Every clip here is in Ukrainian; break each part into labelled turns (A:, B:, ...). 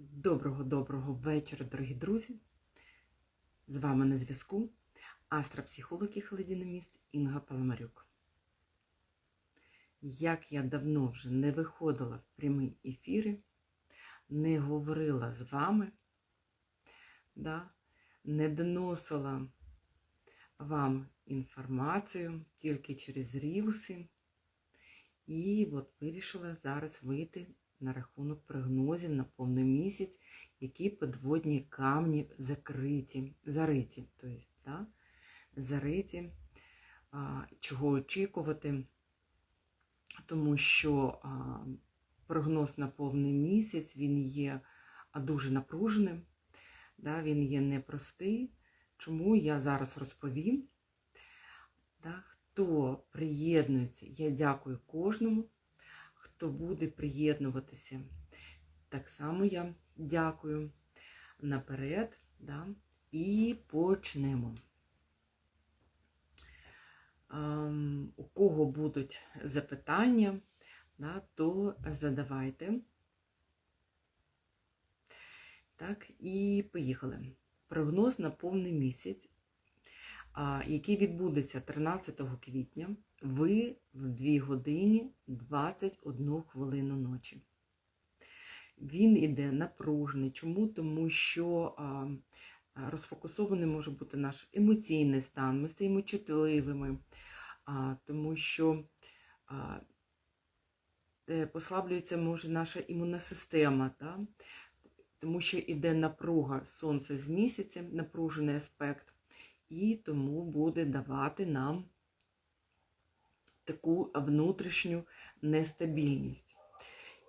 A: Доброго-доброго вечора, дорогі друзі! З вами на зв'язку астропсихолог і холодиноміст Інга Паламарюк. Як я давно вже не виходила в прямі ефіри, не говорила з вами, да, не доносила вам інформацію тільки через рілси. І от вирішила зараз вийти на рахунок прогнозів на повний місяць, які подводні камні закриті, зариті, тобто, да, зариті, а, чого очікувати, тому що а, прогноз на повний місяць він є дуже напруженим, да, він є непростий. Чому я зараз розповім? Да, Хто приєднується, я дякую кожному хто буде приєднуватися. Так само я дякую наперед. Да? І почнемо. Ем, у кого будуть запитання, да, то задавайте. Так, і поїхали. Прогноз на повний місяць, який відбудеться 13 квітня ви в 2 годині 21 хвилину ночі. Він іде напружений. Чому? Тому що розфокусований може бути наш емоційний стан, ми стаємо чутливими, тому що послаблюється може наша імунна система, та? тому що іде напруга сонце з місяцем, напружений аспект, і тому буде давати нам таку внутрішню нестабільність.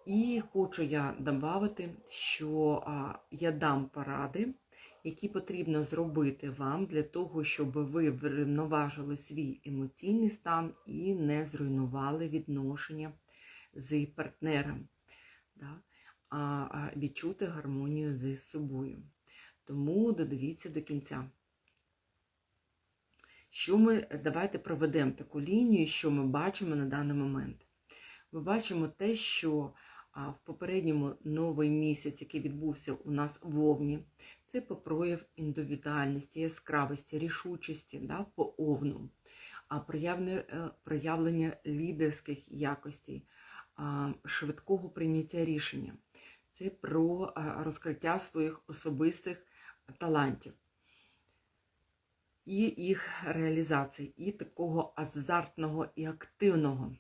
A: І хочу я додати, що я дам поради, які потрібно зробити вам для того, щоб ви врівноважили свій емоційний стан і не зруйнували відношення з партнером, а відчути гармонію з собою. Тому додивіться до кінця. Що ми давайте проведемо таку лінію, що ми бачимо на даний момент. Ми бачимо те, що в попередньому новий місяць, який відбувся у нас в Овні, це прояв індивідуальності, яскравості, рішучості да, по овну, а е, проявлення лідерських якостей, швидкого прийняття рішення. Це про розкриття своїх особистих талантів і їх реалізації, і такого азартного і активного.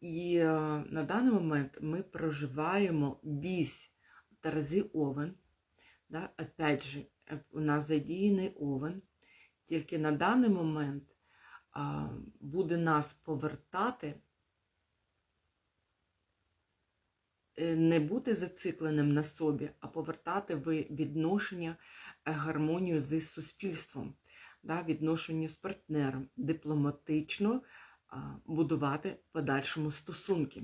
A: І е, на даний момент ми проживаємо вісь Терези Овен. Да? Опять же, е, у нас задіяний овен, тільки на даний момент а, буде нас повертати Е, не бути зацикленим на собі, а повертати в відношення, е, гармонію з суспільством, да, відношення з партнером, дипломатично будувати подальшому стосунки.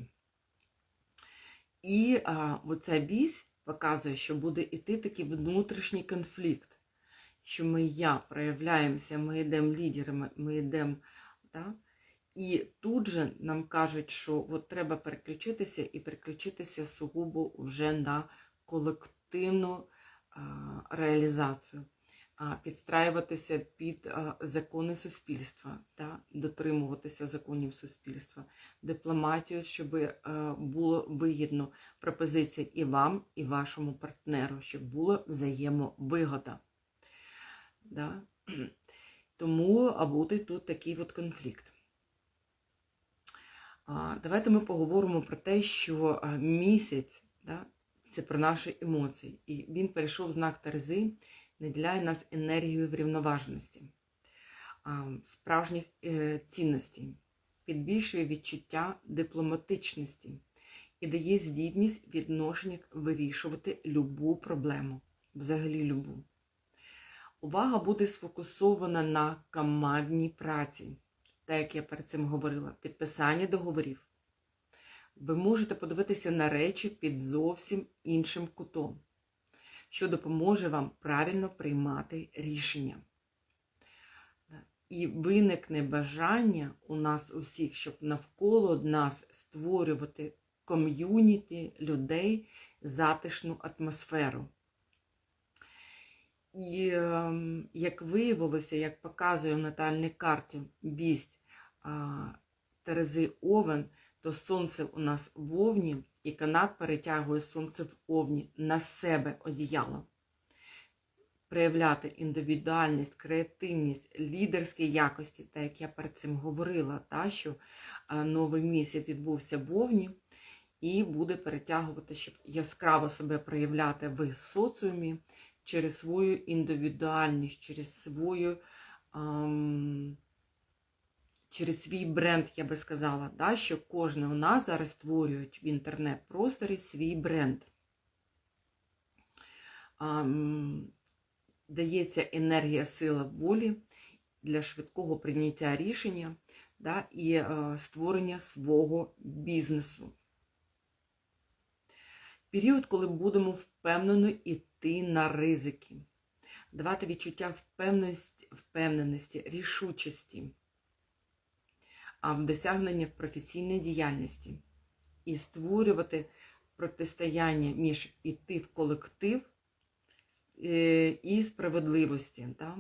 A: І а, оця вісь показує, що буде йти такий внутрішній конфлікт, що ми я проявляємося, ми йдемо лідерами, ми йдемо. Да, і тут же нам кажуть, що от треба переключитися і переключитися сугубо вже на колективну реалізацію, підстраюватися під закони суспільства, та, дотримуватися законів суспільства, дипломатію, щоб було вигідно пропозиція і вам, і вашому партнеру, щоб була взаємовигода. Да? Тому буде тут такий от конфлікт. Давайте ми поговоримо про те, що місяць да, це про наші емоції. І він перейшов в знак Терези, наділяє нас енергією врівноваженості, справжніх е, цінностей, підбільшує відчуття дипломатичності і дає здібність відношення вирішувати любу проблему, взагалі любу. Увага буде сфокусована на командній праці так як я перед цим говорила, підписання договорів. Ви можете подивитися на речі під зовсім іншим кутом, що допоможе вам правильно приймати рішення. І виникне бажання у нас усіх, щоб навколо нас створювати ком'юніті людей затишну атмосферу. І ем, як виявилося, як показує в натальній карті вість Терези Овен, то сонце у нас в Овні, і канат перетягує сонце в Овні на себе одіяло. Проявляти індивідуальність, креативність, лідерські якості, так як я перед цим говорила, та, що новий місяць відбувся в Овні і буде перетягувати, щоб яскраво себе проявляти в соціумі через свою індивідуальність, через свою. Ам, через свій бренд, я би сказала, да, що кожен у нас зараз створюють в інтернет-просторі свій бренд. Ам, дається енергія, сила волі для швидкого прийняття рішення да, і е, створення свого бізнесу. Період, коли будемо впевнено йти на ризики, давати відчуття впевненості, впевненості рішучості досягненні в професійній діяльності і створювати протистояння між іти в колектив е, і справедливості. Да?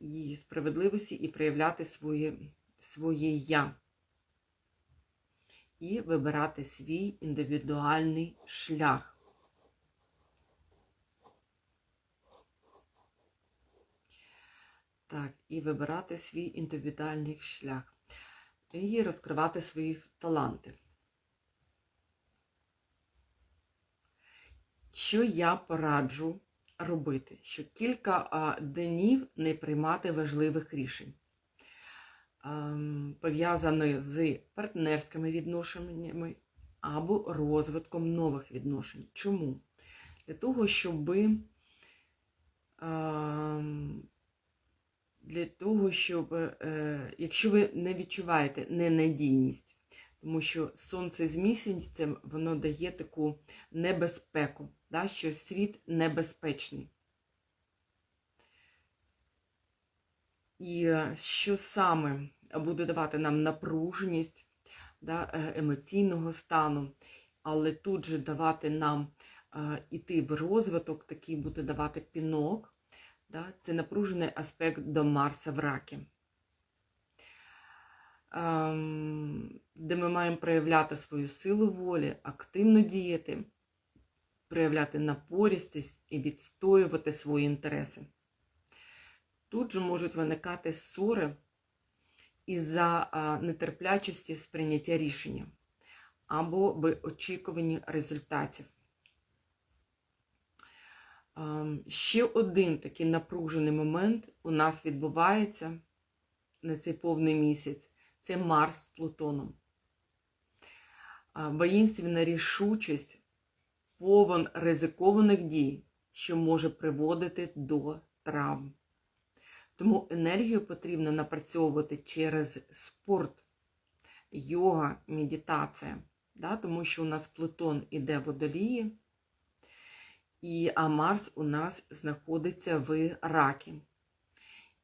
A: І справедливості і проявляти своє, своє я. І вибирати свій індивідуальний шлях. Так, і вибирати свій індивідуальний шлях і розкривати свої таланти. Що я пораджу робити? Що кілька днів не приймати важливих рішень, пов'язаних з партнерськими відношеннями або розвитком нових відношень. Чому? Для того, щоб для того, щоб, е, якщо ви не відчуваєте ненадійність, тому що сонце з місяцем воно дає таку небезпеку, да, що світ небезпечний. І е, що саме буде давати нам напруженість да, е, емоційного стану, але тут же давати нам іти в розвиток, такий буде давати пінок. Да? Це напружений аспект до Марса в ракі, ем, де ми маємо проявляти свою силу волі, активно діяти, проявляти напорістість і відстоювати свої інтереси. Тут же можуть виникати ссори із-за нетерплячості сприйняття рішення або в результатів. Ще один такий напружений момент у нас відбувається на цей повний місяць це Марс з Плутоном. Воїнственна рішучість, повен ризикованих дій, що може приводити до травм. Тому енергію потрібно напрацьовувати через спорт, йога, медитація, да? тому що у нас Плутон іде водолії. І а Марс у нас знаходиться в ракі.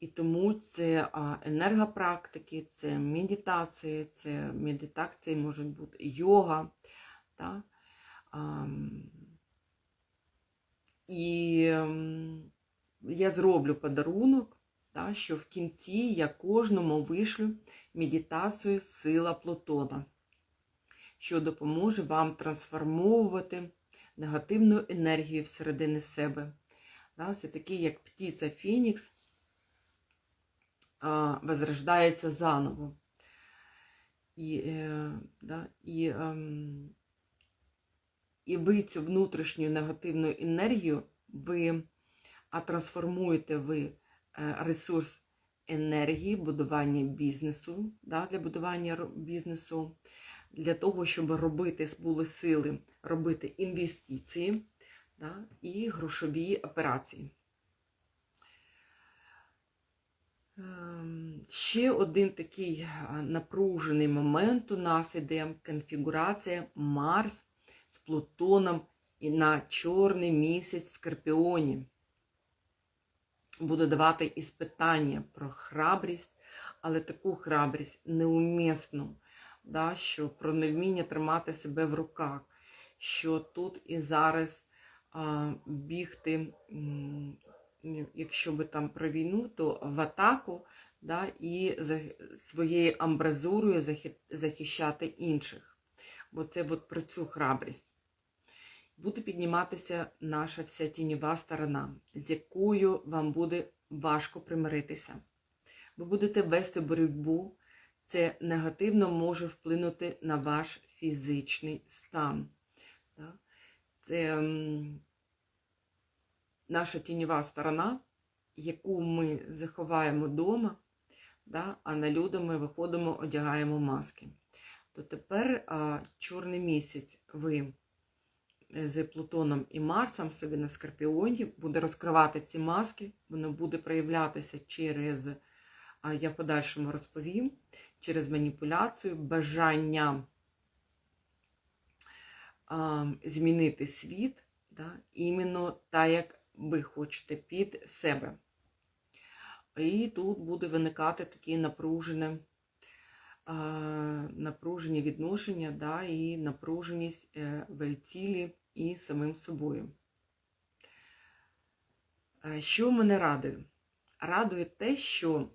A: І тому це енергопрактики, це медитації, це медитації можуть бути йога. Да? І я зроблю подарунок, да, що в кінці я кожному вишлю медитацію Сила Плутона, що допоможе вам трансформовувати негативну енергію всередині себе. Це такий, як птиця Фенікс, возрождається заново. І е, да, і, ем, і ви цю внутрішню негативну енергію ви а трансформуєте в е, ресурс енергії, будування бізнесу, да, для будування бізнесу, для того, щоб робити були сили, робити інвестиції да, і грошові операції. Ем, ще один такий напружений момент у нас іде конфігурація Марс з Плутоном і на чорний місяць в Скорпіоні. Буду давати іспитання про храбрість, але таку храбрість неумісну, да, що про невміння тримати себе в руках, що тут і зараз а, бігти, якщо би там про війну, то в атаку да, і за своєю амбразурою захи- захищати інших. Бо це от про цю храбрість. Буде підніматися наша вся тіньова сторона, з якою вам буде важко примиритися. Ви будете вести боротьбу, це негативно може вплинути на ваш фізичний стан. Це наша тіньова сторона, яку ми заховаємо вдома, а на люди ми виходимо, одягаємо маски. То тепер чорний місяць ви з Плутоном і Марсом собі на Скорпіоні буде розкривати ці маски, воно буде проявлятися через, я в подальшому розповім, через маніпуляцію, бажання змінити світ, да, іменно так, як ви хочете під себе. І тут буде виникати такі напружені, напружені відношення да, і напруженість е, в тілі і самим собою. Е, Що мене радує? Радує те, що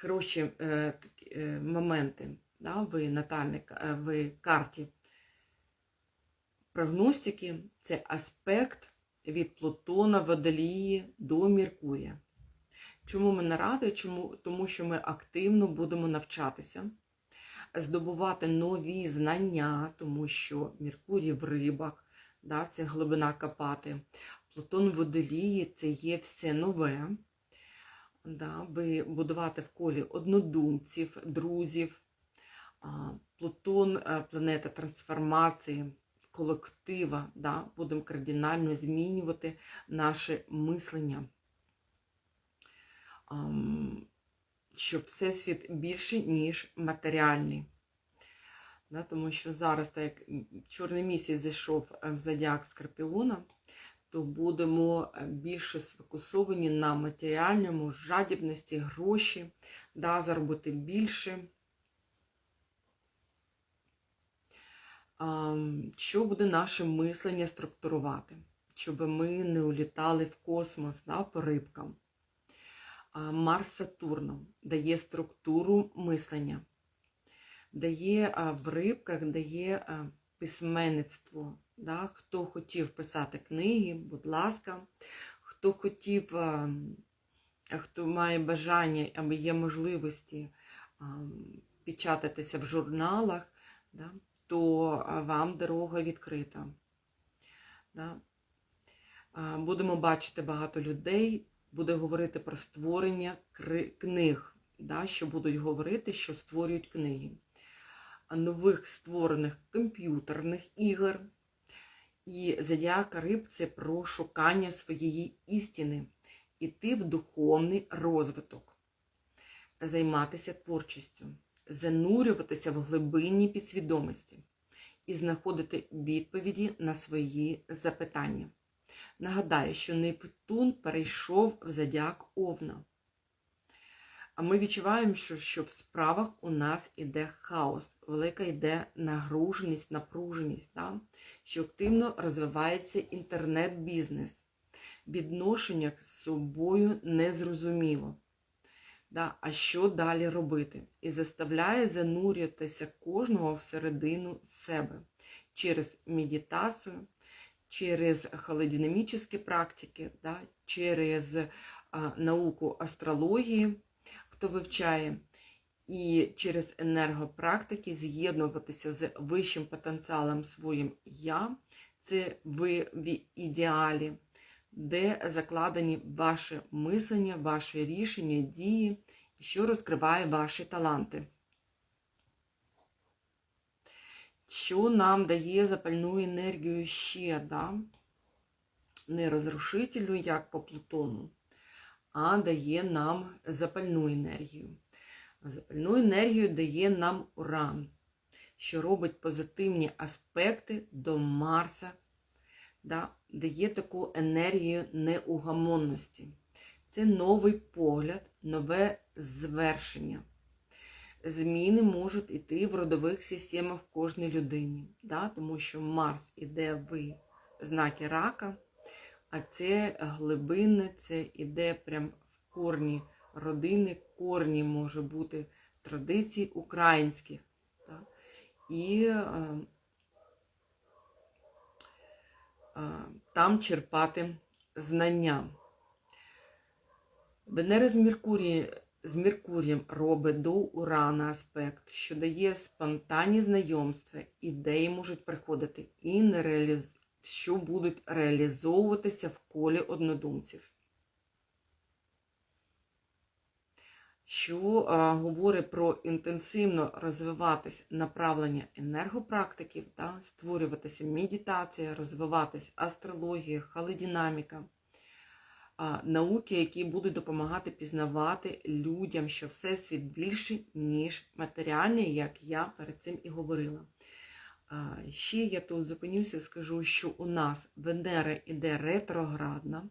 A: хороші е, е, моменти да, в натальній е, карті прогностики це аспект від Плутона, Водолії до Меркурія. Чому мене радує? Чому? Тому що ми активно будемо навчатися, здобувати нові знання, тому що Меркурій в рибах, да, це глибина копати. Плутон водолії це є все нове. Да, будувати в колі однодумців, друзів. Плутон е, планета трансформації, колектива. Да, будемо кардинально змінювати наше мислення. Ам, Що всесвіт більше, ніж матеріальний. Да, тому що зараз, так як чорний місяць зайшов е, в зодіак Скорпіона, то будемо е, більше сфокусовані на матеріальному, жадібності, гроші, да, заробити більше. Що буде наше мислення структурувати, щоб ми не улітали в космос да, по рибкам. Марс Сатурном дає структуру мислення, дає в рибках дає письменництво. Да? Хто хотів писати книги, будь ласка, хто хотів, хто має бажання або є можливості печататися в журналах, да? то вам дорога відкрита. Да? Будемо бачити багато людей, буде говорити про створення книг, да, що будуть говорити, що створюють книги. Нових створених комп'ютерних ігор. І зодіака риб це про шукання своєї істини, іти в духовний розвиток, займатися творчістю, занурюватися в глибинні підсвідомості і знаходити відповіді на свої запитання. Нагадаю, що Нептун перейшов в зодіак Овна. А ми відчуваємо, що, що в справах у нас іде хаос, велика йде нагруженість, напруженість, да? що активно розвивається інтернет-бізнес. Відношення з собою незрозуміло. Да? А що далі робити? І заставляє занурюватися кожного всередину себе через медитацію, через холодинамічні практики, да? через а, науку астрології, хто вивчає, і через енергопрактики з'єднуватися з вищим потенціалом своїм я, це ви в ідеалі, де закладені ваше мислення, ваші рішення, дії, що розкриває ваші таланти. Що нам дає запальну енергію ще, да? не розрушительну, як по Плутону, а дає нам запальну енергію. Запальну енергію дає нам уран, що робить позитивні аспекти до Марса, да, дає таку енергію неугамонності. Це новий погляд, нове звершення. зміни можуть йти в родових системах в кожній людині, да? тому що Марс іде в знаки рака, а це глибинне, це іде прям в корні родини, корні може бути традицій українських. Да? І е, е, там черпати знання. Венера з Меркурієм, з Меркурієм робить до Урана аспект, що дає спонтанні знайомства, ідеї можуть приходити і не реаліз... що будуть реалізовуватися в колі однодумців. Що а, говорить про інтенсивно розвиватись направлення енергопрактиків, да, створюватися медитація, розвиватись астрологія, холодинаміка науки, які будуть допомагати пізнавати людям, що всесвіт більший, ніж матеріальний, як я перед цим і говорила. Ще я тут зупинюся, скажу, що у нас Венера йде ретроградна,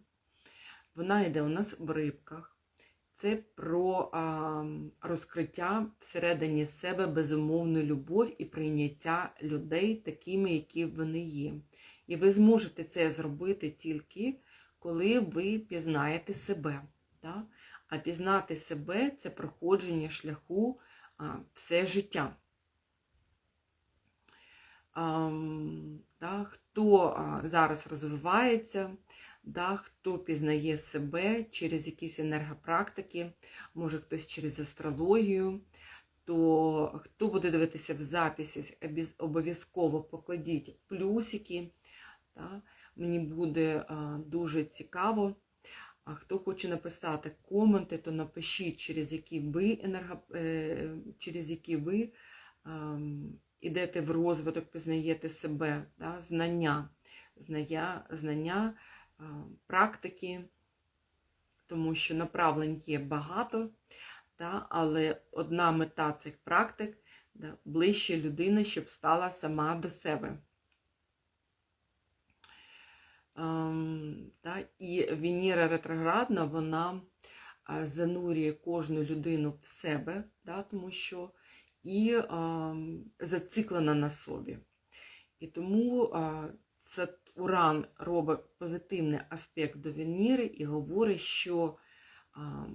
A: вона йде у нас в рибках. Це про а, розкриття всередині себе безумовну любов і прийняття людей такими, які вони є. І ви зможете це зробити тільки коли ви пізнаєте себе. Да? А пізнати себе це проходження шляху а, все життя. Да, Хто зараз розвивається, да, хто пізнає себе через якісь енергопрактики, може хтось через астрологію, то хто буде дивитися в записі, обов'язково покладіть плюсики. Да, Мені буде дуже цікаво. А хто хоче написати коменти, то напишіть, через які ви енерго... Е, через які ви йдете в розвиток, пізнаєте себе, да? знання, знання, знання практики, тому що направлень є багато, да? але одна мета цих практик да? ближче людини, щоб стала сама до себе. Ем, та, І Венера ретроградна, вона занурює кожну людину в себе, да, тому що і а, зациклена на собі. І тому а, це Уран робить позитивний аспект до Венери і говорить, що а,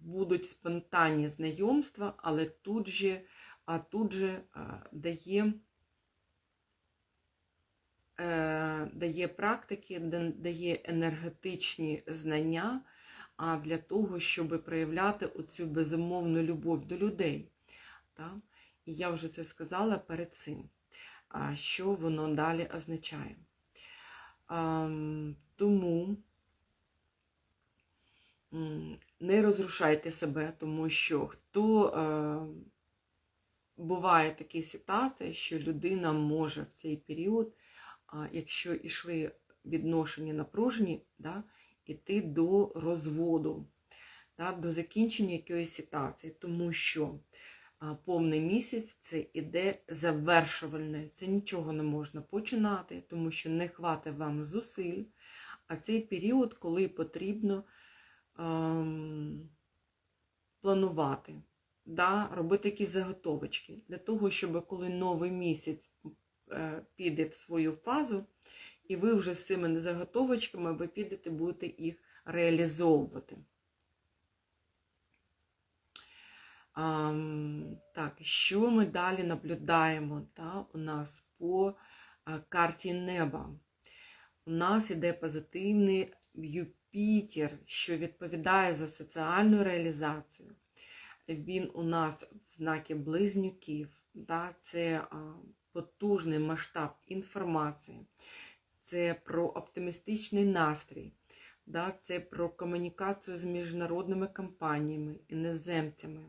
A: будуть спонтанні знайомства, але тут же, а тут же а, дає. Е, дає практики, дає енергетичні знання а для того, щоб проявляти оцю безумовну любов до людей. Так? І я вже це сказала перед цим, що воно далі означає. Тому не розрушайте себе, тому що хто е, буває такі ситуації, що людина може в цей період якщо йшли відношення напружені, да, іти до розводу, да, до закінчення якоїсь ситуації, тому що повний місяць це іде завершувальне, це нічого не можна починати, тому що не хватить вам зусиль, а цей період, коли потрібно ем, планувати, да, робити якісь заготовочки, для того, щоб коли новий місяць Е, піде в свою фазу, і ви вже з цими заготовочками ви підете, будете їх реалізовувати. Так, що ми далі наблюдаємо та, у нас по карті неба? У нас іде позитивний Юпітер, що відповідає за соціальну реалізацію. Він у нас в знакі близнюків. Да, Це потужний масштаб інформації, це про оптимістичний настрій, да, це про комунікацію з міжнародними компаніями, іноземцями,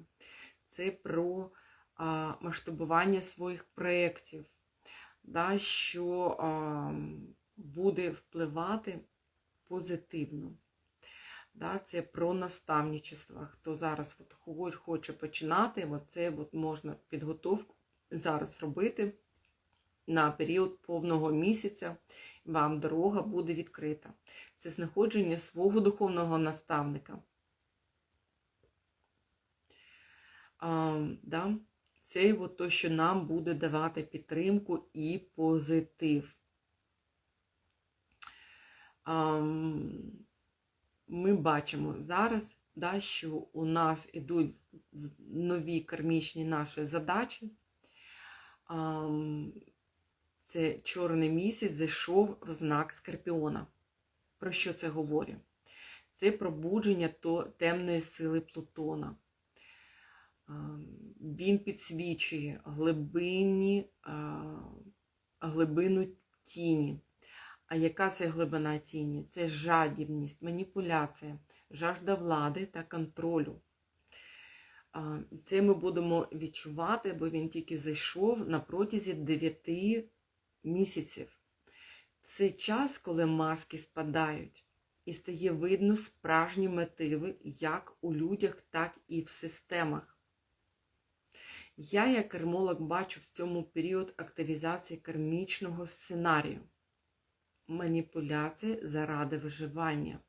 A: це про а, масштабування своїх проєктів, да, що а, буде впливати позитивно. Да, Це про наставничество. Хто зараз от хоче починати, це можна підготовку зараз робити на період повного місяця вам дорога буде відкрита. Це знаходження свого духовного наставника. Да? Це от то, що нам буде давати підтримку і позитив. А, ми бачимо зараз, да, що у нас ідуть з- нові кармічні наші задачі. А, це чорний місяць зайшов в знак Скорпіона. Про що це говорить? Це пробудження то темної сили Плутона. Він підсвічує глибині, глибину тіні. А яка це глибина тіні? Це жадібність, маніпуляція, жажда влади та контролю. Це ми будемо відчувати, бо він тільки зайшов на протязі 9 місяців. Це час, коли маски спадають, і стає видно справжні мотиви як у людях, так і в системах. Я, як кермолог, бачу в цьому період активізації кармічного сценарію, маніпуляції заради виживання.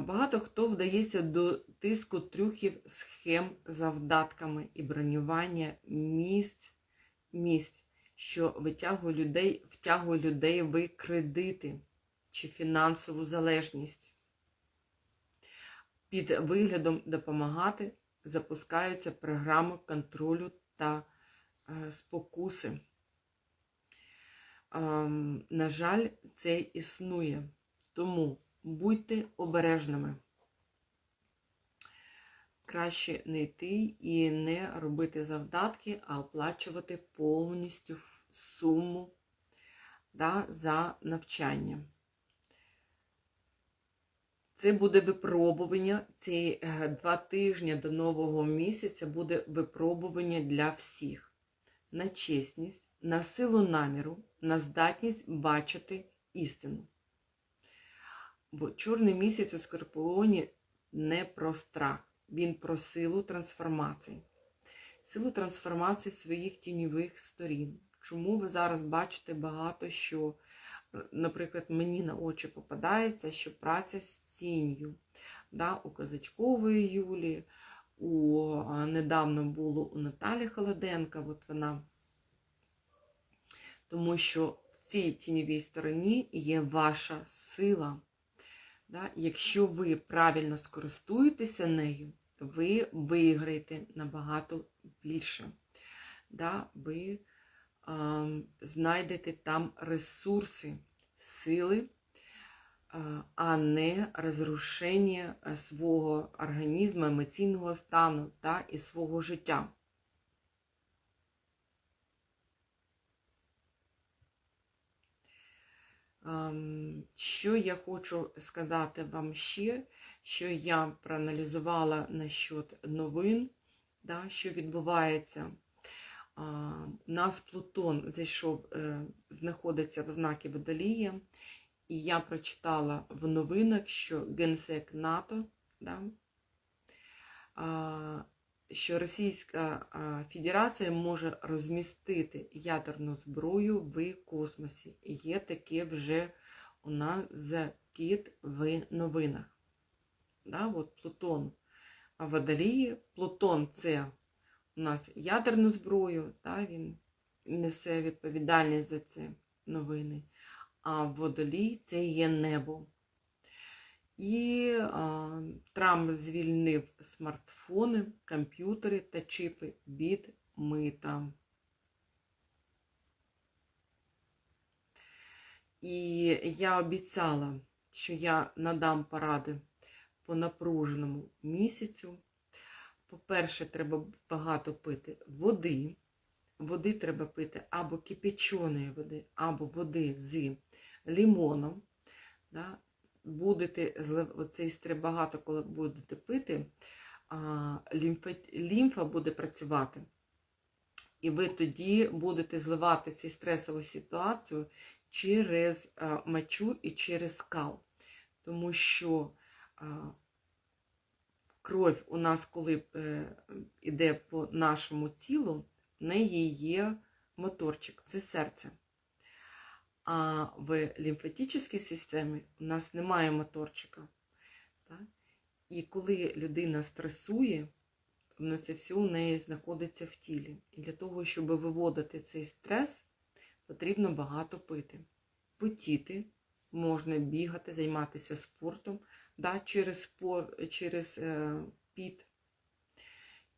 A: Багато хто вдається до тиску трюків схем завдатками і бронювання місць, місць, що витягує людей, втягує людей в кредити чи фінансову залежність. Під виглядом допомагати запускаються програми контролю та е, спокуси. Ем, на жаль, це існує. Тому будьте обережними. Краще не йти і не робити завдатки, а оплачувати повністю суму да, за навчання. Це буде випробування. Ці е, два тижні до нового місяця буде випробування для всіх. На чесність, на силу наміру, на здатність бачити істину. Бо чорний місяць у Скорпіоні не про страх, він про силу трансформації. Силу трансформації своїх тіньових сторін. Чому ви зараз бачите багато що, наприклад, мені на очі попадається, що праця з тінню. Да, у Казачкової Юлії, у, недавно було у Наталі Холоденка, от вона. Тому що в цій тіньовій стороні є ваша сила. Да? Якщо ви правильно скористуєтеся нею, ви виграєте набагато більше. Да? Ви знайдете там ресурси, сили, а, не розрушення свого організму, емоційного стану та і свого життя. Що я хочу сказати вам ще, що я проаналізувала насчет новин, да, що відбувається. Нас Плутон зайшов, е, знаходиться в знакі Водолія, і я прочитала в новинах, що Генсек НАТО, да, що Російська Федерація може розмістити ядерну зброю в космосі. І є таке вже у нас закид в новинах. Да, от Плутон Водолії. Плутон це у нас ядерну зброю, да, він несе відповідальність за це новини. А Водолій це є небо. І а, Трамп звільнив смартфони, комп'ютери та чипи від мита. І я обіцяла, що я надам поради по напруженому місяцю. По-перше, треба багато пити води. Води треба пити або кипяченої води, або води з лимоном. Да? Будете оцей стриб багато, коли будете пити, лімфа, лімфа буде працювати. І ви тоді будете зливати цю стресову ситуацію через мочу і через скал. Тому що кров у нас, коли е, йде по нашому тілу, в неї є моторчик, це серце. А в лімфатичній системі у нас немає моторчика. Так? І коли людина стресує, воно це все у неї знаходиться в тілі. І для того, щоб виводити цей стрес, потрібно багато пити. Потіти, можна бігати, займатися спортом да, через, спор, через е, піт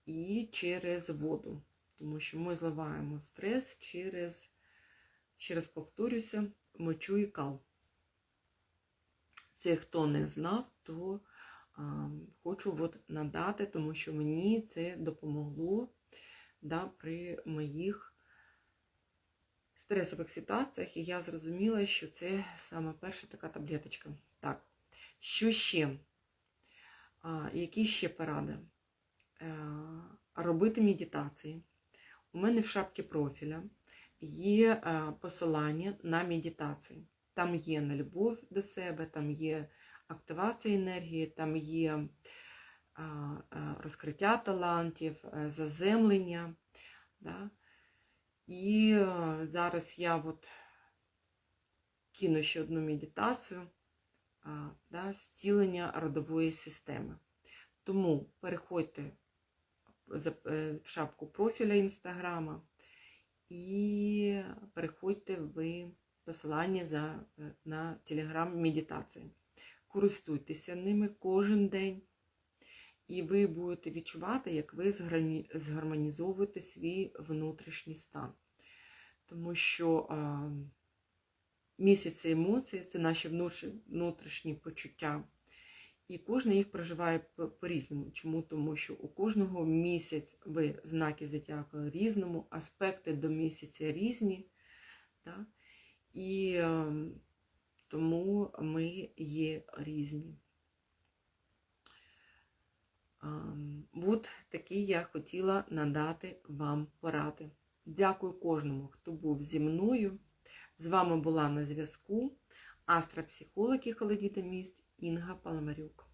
A: і через воду. Тому що ми зливаємо стрес через, ще раз повторюся, мочу і кал. Це хто не знав, то а, хочу от надати, тому що мені це допомогло да, при моїх стресових ситуаціях, і я зрозуміла, що це саме перша така таблеточка. Так, що ще? А, які ще поради? Е, робити медитації. У мене в шапці профіля є е, посилання на медитації. Там є на любов до себе, там є активація енергії, там є е, розкриття талантів, заземлення. Да? І е, зараз я от кину ще одну медитацію да, зцілення родової системи. Тому переходьте е, в шапку профіля інстаграма і переходьте в посилання за, е, на телеграм медитації. Користуйтеся ними кожен день, і ви будете відчувати, як ви згармонізовуєте свій внутрішній стан. Тому що а, місяць емоцій це наші внутрішні почуття. І кожен їх проживає по- по-різному. Чому? Тому що у кожного місяць ви знаки зодіаку різному, аспекти до місяця різні. Так? І е, тому ми є різні. От такі я хотіла надати вам поради. Дякую кожному, хто був зі мною. З вами була на зв'язку астропсихолог і холодітоміст Інга Паламарюк.